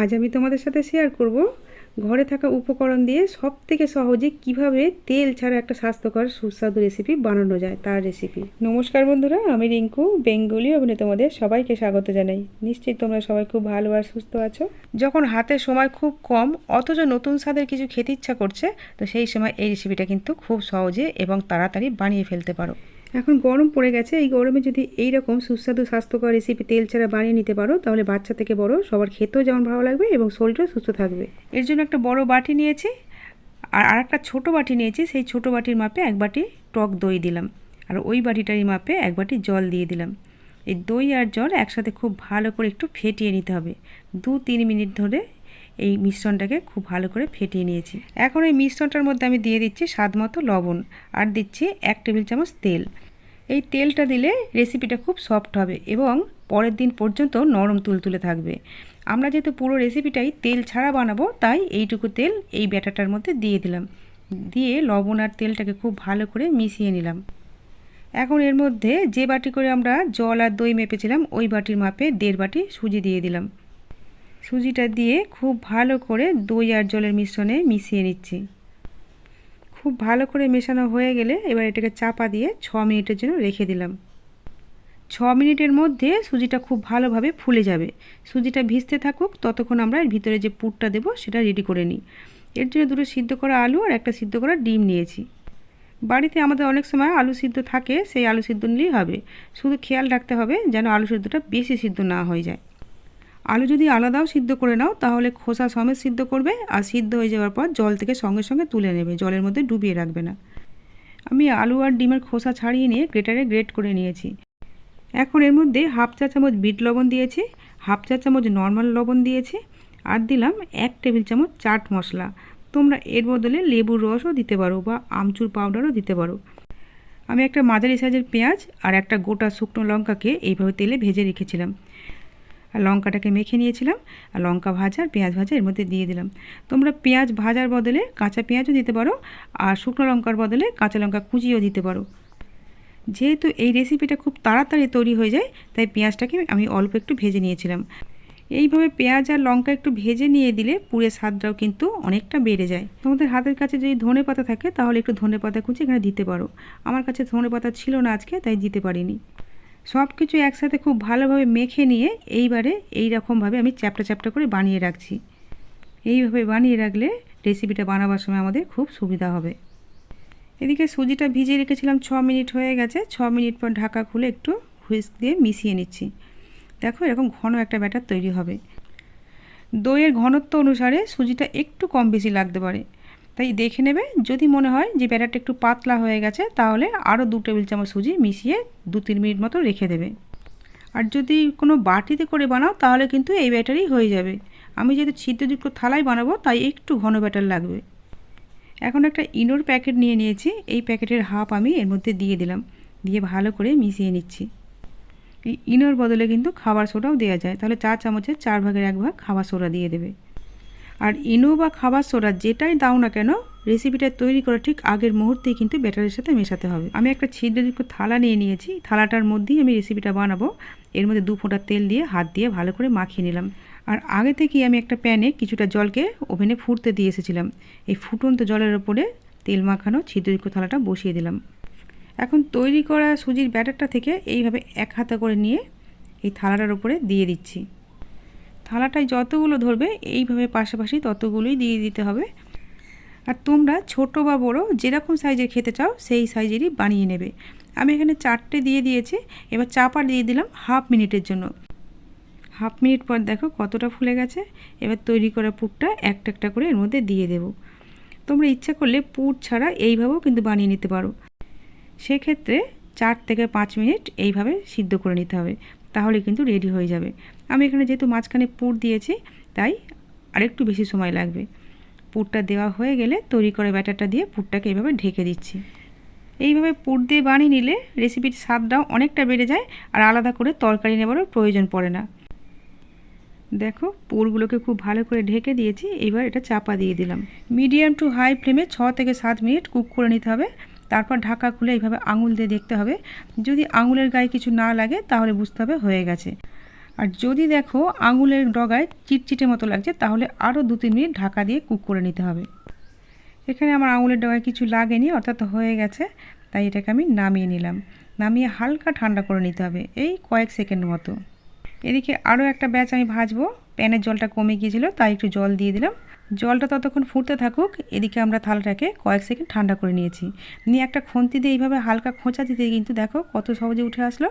আজ আমি তোমাদের সাথে শেয়ার করব ঘরে থাকা উপকরণ দিয়ে সব থেকে সহজে কীভাবে তেল ছাড়া একটা স্বাস্থ্যকর সুস্বাদু রেসিপি বানানো যায় তার রেসিপি নমস্কার বন্ধুরা, আমি রিঙ্কু, বেঙ্গলি অভিনে তোমাদের সবাইকে স্বাগত জানাই। নিশ্চয়ই তোমরা সবাই খুব ভালো আর সুস্থ আছো। যখন হাতে সময় খুব কম, অথচ নতুন স্বাদের কিছু খেতে ইচ্ছা করছে, তো সেই সময় এই রেসিপিটা কিন্তু খুব সহজে এবং তাড়াতাড়ি বানিয়ে ফেলতে পারো। এখন গরম পড়ে গেছে, এই গরমে যদি এই রকম সুস্বাদু স্বাস্থ্যকর রেসিপি তেল ছাড়া বানিয়ে নিতে পারো, তাহলে বাচ্চা থেকে বড়, সবার খেতেও যেমন ভালো লাগবে এবং শরীরও সুস্থ থাকবে। এর জন্য একটা বড় বাটি নিয়েছি, আর আর একটা ছোটো বাটি নিয়েছি, সেই ছোট বাটির মাপে এক বাটি টক দই দিলাম। আর ওই বাটিটারই মাপে এক বাটি জল দিয়ে দিলাম। এই দই আর জল একসাথে খুব ভালো করে একটু ফেটিয়ে নিতে হবে। দু তিন মিনিট ধরে এই মিশ্রণটাকে খুব ভালো করে ফেটিয়ে নিয়েছি। এখন এই মিশ্রণটার মধ্যে আমি দিয়ে দিচ্ছি স্বাদ মতো লবণ আর দিচ্ছি এক টেবিল চামচ তেল। এই তেলটা দিলে রেসিপিটা খুব সফট হবে এবং পরের দিন পর্যন্ত নরম তুলতুলে থাকবে। আমরা যেহেতু পুরো রেসিপিটাই তেল ছাড়া বানাবো, তাই এইটুকু তেল এই ব্যাটারটার মধ্যে দিয়ে দিলাম। দিয়ে লবণ আর তেলটাকে খুব ভালো করে মিশিয়ে নিলাম। এখন এর মধ্যে যে বাটি করে আমরা জল আর দই মেপেছিলাম, ওই বাটির মাপে দেড় বাটি সুজি দিয়ে দিলাম। সুজিটা দিয়ে খুব ভালো করে দই আর জলের মিশ্রণে মিশিয়ে নিচ্ছি। খুব ভালো করে মেশানো হয়ে গেলে এবার এটাকে চাপা দিয়ে ছ মিনিটের জন্য রেখে দিলাম। ছ মিনিটের মধ্যে সুজিটা খুব ভালোভাবে ফুলে যাবে। সুজিটা ভিজতে থাকুক, ততক্ষণ আমরা এর ভিতরে যে পুরটা দেবো সেটা রেডি করে নিই। এর জন্য দুটো সিদ্ধ করা আলু আর একটা সিদ্ধ করা ডিম নিয়েছি। বাড়িতে আমাদের অনেক সময় আলু সিদ্ধ থাকে, সেই আলু সিদ্ধ নিলেই হবে। শুধু খেয়াল রাখতে হবে যেন আলু সিদ্ধটা বেশি সিদ্ধ না হয়ে যায়। আলু যদি আলাদাও সিদ্ধ করে নাও, তাহলে খোসা সমেত সিদ্ধ করবে আর সিদ্ধ হয়ে যাওয়ার পর জল থেকে সঙ্গে সঙ্গে তুলে নেবে, জলের মধ্যে ডুবিয়ে রাখবে না। আমি আলু আর ডিমের খোসা ছাড়িয়ে নিয়ে গ্রেটারে গ্রেট করে নিয়েছি। এখন এর মধ্যে হাফ চা চামচ বিট লবণ দিয়েছি, হাফ চা চামচ নর্মাল লবণ দিয়েছি আর দিলাম এক টেবিল চামচ চাট মশলা। তোমরা এর বদলে লেবুর রসও দিতে পারো বা আমচুর পাউডারও দিতে পারো। আমি একটা মাঝারি সাইজের পেঁয়াজ আর একটা গোটা শুকনো লঙ্কাকে এইভাবে তেলে ভেজে রেখেছিলাম। আর লঙ্কাটাকে মেখে নিয়েছিলাম, আর লঙ্কা ভাজা আর পেঁয়াজ ভাজা এর মধ্যে দিয়ে দিলাম। তোমরা পেঁয়াজ ভাজার বদলে কাঁচা পেঁয়াজও দিতে পারো, আর শুকনো লঙ্কার বদলে কাঁচা লঙ্কা কুচিও দিতে পারো। যেহেতু এই রেসিপিটা খুব তাড়াতাড়ি তৈরি হয়ে যায়, তাই পেঁয়াজটাকে আমি অল্প একটু ভেজে নিয়েছিলাম। এইভাবে পেঁয়াজ আর লঙ্কা একটু ভেজে নিয়ে দিলে পুরে স্বাদটাও কিন্তু অনেকটা বেড়ে যায়। তোমাদের হাতের কাছে যদি ধনে পাতা থাকে, তাহলে একটু ধনে পাতা কুচি এখানে দিতে পারো। আমার কাছে ধনে পাতা ছিল না আজকে, তাই দিতে পারিনি। সব কিছু একসাথে খুব ভালোভাবে মেখে নিয়ে এইবারে এই রকমভাবে আমি চ্যাপটা চ্যাপটা করে বানিয়ে রাখছি। এইভাবে বানিয়ে রাখলে রেসিপিটা বানাবার সময় আমাদের খুব সুবিধা হবে। এদিকে সুজিটা ভিজিয়ে রেখেছিলাম ছ মিনিট হয়ে গেছে। ছ মিনিট পর ঢাকা খুলে একটু হুইস্ক দিয়ে মিশিয়ে নিচ্ছি। দেখো এরকম ঘন একটা ব্যাটার তৈরি হবে। দইয়ের ঘনত্ব অনুসারে সুজিটা একটু কম বেশি লাগতে পারে। তাই দেখে নেবে। যদি মনে হয় যে ব্যাটারটা একটু পাতলা হয়ে গেছে, তাহলে আরও দু টেবিল চামচ সুজি মিশিয়ে দু তিন মিনিট মতো রেখে দেবে। আর যদি কোনো বাটিতে করে বানাও, তাহলে কিন্তু এই ব্যাটারই হয়ে যাবে। আমি যেহেতু ছিদ্রযুক্ত থালায় বানাবো, তাই একটু ঘন ব্যাটার লাগবে। এখন একটা ইনোর প্যাকেট নিয়ে নিয়েছি। এই প্যাকেটের হাফ আমি এর মধ্যে দিয়ে দিলাম। দিয়ে ভালো করে মিশিয়ে নিচ্ছি। এই ইনোর বদলে কিন্তু খাবার সোডাও দেওয়া যায়। তাহলে চা চামচের চার ভাগের এক ভাগ খাবার সোডা দিয়ে দেবে। আর ইনো বা খাবার সোডা যেটাই দাও না কেন রেসিপিটা তৈরি করা ঠিক আগের মুহূর্তেই কিন্তু ব্যাটারের সাথে মেশাতে হবে। আমি একটা ছিদ্রযুক্ত থালা নিয়ে নিয়েছি, থালাটার মধ্যেই আমি রেসিপিটা বানাবো। এর মধ্যে দু ফোঁটা তেল দিয়ে হাত দিয়ে ভালো করে মাখিয়ে নিলাম। আর আগে থেকেই আমি একটা প্যানে কিছুটা জলকে ওভেনে ফুটতে দিয়ে এসেছিলাম। এই ফুটন্ত জলের ওপরে তেল মাখানো ছিদ্রযুক্ত থালাটা বসিয়ে দিলাম। এখন তৈরি করা সুজির ব্যাটারটা থেকে এইভাবে এক হাতা করে নিয়ে এই থালাটার উপরে দিয়ে দিচ্ছি। থালাটায় যতগুলো ধরবে, এইভাবে পাশাপাশি ততগুলোই দিয়ে দিতে হবে। আর তোমরা ছোট বা বড়, যেরকম সাইজের খেতে চাও, সেই সাইজেরই বানিয়ে নেবে। আমি এখানে চারটে দিয়ে দিয়েছি। এবার চাপা দিয়ে দিলাম হাফ মিনিটের জন্য। হাফ মিনিট পর দেখো কতটা ফুলে গেছে। এবার তৈরি করা পুরটা একটা একটা করে এর মধ্যে দিয়ে দেব। তোমরা ইচ্ছা করলে পুর ছাড়া এইভাবেও কিন্তু বানিয়ে নিতে পারো। সেক্ষেত্রে চার থেকে পাঁচ মিনিট এইভাবে সিদ্ধ করে নিতে হবে। তাহলে কিন্তু রেডি হয়ে যাবে। আমি এখানে যেহেতু মাঝখানে পুর দিয়েছি, তাই আরেকটু বেশি সময় লাগবে। পুরটা দেওয়া হয়ে গেলে তৈরি করে ব্যাটারটা দিয়ে পুরটাকে এইভাবে ঢেকে দিচ্ছি। এইভাবে পুর দিয়ে বানিয়ে নিলে রেসিপির স্বাদটাও অনেকটা বেড়ে যায় আর আলাদা করে তরকারি নেবারও প্রয়োজন পড়ে না। দেখো, পুরগুলোকে খুব ভালো করে ঢেকে দিয়েছি, এবার এটা চাপা দিয়ে দিলাম। মিডিয়াম টু হাই ফ্লেমে ছ থেকে সাত মিনিট কুক করে নিতে হবে। তারপর ঢাকা খুলে এইভাবে আঙুল দিয়ে দেখতে হবে। যদি আঙুলের গায়ে কিছু না লাগে, তাহলে বুঝতে হবে হয়ে গেছে। আর যদি দেখো আঙুলের ডগায় চিটচিটে মতো লাগছে, তাহলে আরও দু তিন মিনিট ঢাকা দিয়ে কুক করে নিতে হবে। এখানে আমার আঙুলের ডগায় কিছু লাগেনি, অর্থাৎ হয়ে গেছে। তাই এটাকে আমি নামিয়ে নিলাম। নামিয়ে হালকা ঠান্ডা করে নিতে হবে, এই কয়েক সেকেন্ড মতো। এদিকে আরও একটা ব্যাচ আমি ভাজবো। প্যানের জলটা কমে গিয়েছিল, তাই একটু জল দিয়ে দিলাম। জলটা ততক্ষণ ফুটতে থাকুক, এদিকে আমরা থালাটাকে কয়েক সেকেন্ড ঠান্ডা করে নিয়েছি। নিয়ে একটা খুন্তি দিয়ে এইভাবে হালকা খোঁচা দিতে কিন্তু দেখো কত সহজে উঠে আসলো।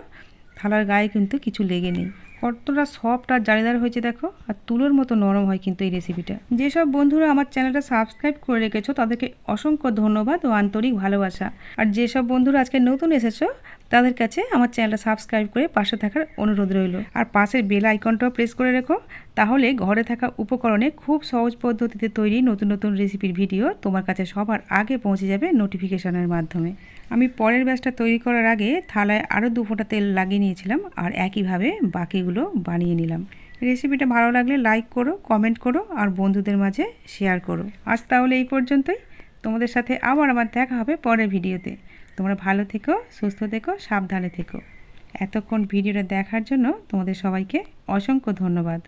থালার গায়ে কিন্তু কিছু লেগে নেই। কতটা সফট আর জারিদার হয়েছে দেখো, আর তুলোর মতো নরম হয় কিন্তু এই রেসিপিটা যেসব বন্ধুরা আমার চ্যানেলটা সাবস্ক্রাইব করে রেখেছো, তাদেরকে অসংখ্য ধন্যবাদ ও আন্তরিক ভালোবাসা। আর যেসব বন্ধুরা আজকে নতুন এসেছ তাদের কাছে আমার চ্যানেলটা সাবস্ক্রাইব করে পাশে থাকার অনুরোধ রইল। আর পাশের বেল আইকনটাও প্রেস করে রেখো। তাহলে ঘরে থাকা উপকরণে খুব সহজ পদ্ধতিতে তৈরি নতুন নতুন রেসিপির ভিডিও তোমার কাছে সবার আগে পৌঁছে যাবে নোটিফিকেশনের মাধ্যমে। আমি পরের ব্যাচটা তৈরি করার আগে থালায় আরও দু ফোঁটা তেল লাগিয়ে নিয়েছিলাম আর একইভাবে বাকিগুলো বানিয়ে নিলাম। রেসিপিটা ভালো লাগলে লাইক করো, কমেন্ট করো আর বন্ধুদের মাঝে শেয়ার করো। আজ তাহলে এই পর্যন্তই। তোমাদের সাথে আবার আমার দেখা হবে পরের ভিডিওতে। তোমরা ভালো থেকো, সুস্থ থেকো, সাবধানে থেকো। এতক্ষণ ভিডিওটা দেখার জন্য তোমাদের সবাইকে অসংখ্য ধন্যবাদ।